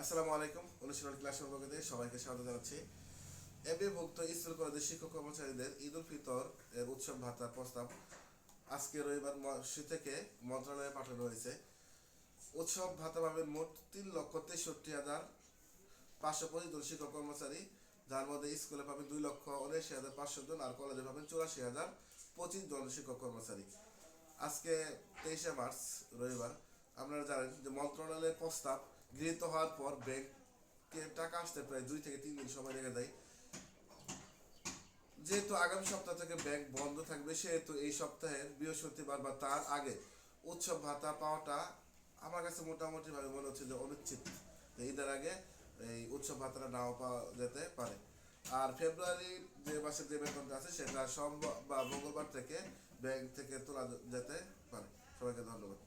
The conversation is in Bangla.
আসসালামু আলাইকুম, অনুশীলন ক্লাস সম্পর্কে সবাইকে স্বাগত জানাচ্ছি। এমবিভুক্ত স্কুল কলেজের শিক্ষক কর্মচারীদের ঈদ উল ফিতর এর উৎসব ভাতার প্রস্তাব আজকে রবিবার মসজিদ থেকে মন্ত্রণালয়ে পাঠানো হয়েছে। উৎসব ভাতা পাবেন মোট তিন লক্ষ তেষট্টি হাজার পাঁচশো পঁচিশ জন শিক্ষক কর্মচারী। যার মধ্যে স্কুলে পাবেন দুই লক্ষ উনআশি হাজার পাঁচশো জন আর কলেজে পাবেন চুরাশি হাজার পঁচিশ জন শিক্ষক কর্মচারী। আজকে তেইশে মার্চ রবিবার, আপনারা জানেন যে মন্ত্রণালয়ের প্রস্তাব গৃহীত হওয়ার পর ব্যাংকে টাকা আসতে প্রায় দুই থেকে তিন দিন সময় লেগে যায়। যেহেতু আগামী সপ্তাহ থেকে ব্যাংক বন্ধ থাকবে, সেহেতু এই সপ্তাহের বৃহস্পতিবার বা তার আগে উৎসব ভাতা পাওয়াটা আমার কাছে মোটামুটি ভাবে মনে হচ্ছে যে অনুচিত। ঈদের আগে এই উৎসব ভাতাটা নাও পাওয়া যেতে পারে। আর ফেব্রুয়ারি যে মাসের যে বেতনটা আছে, সেটা সোমবার বা মঙ্গলবার থেকে ব্যাংক থেকে তোলা যেতে পারে। সবাইকে ধন্যবাদ।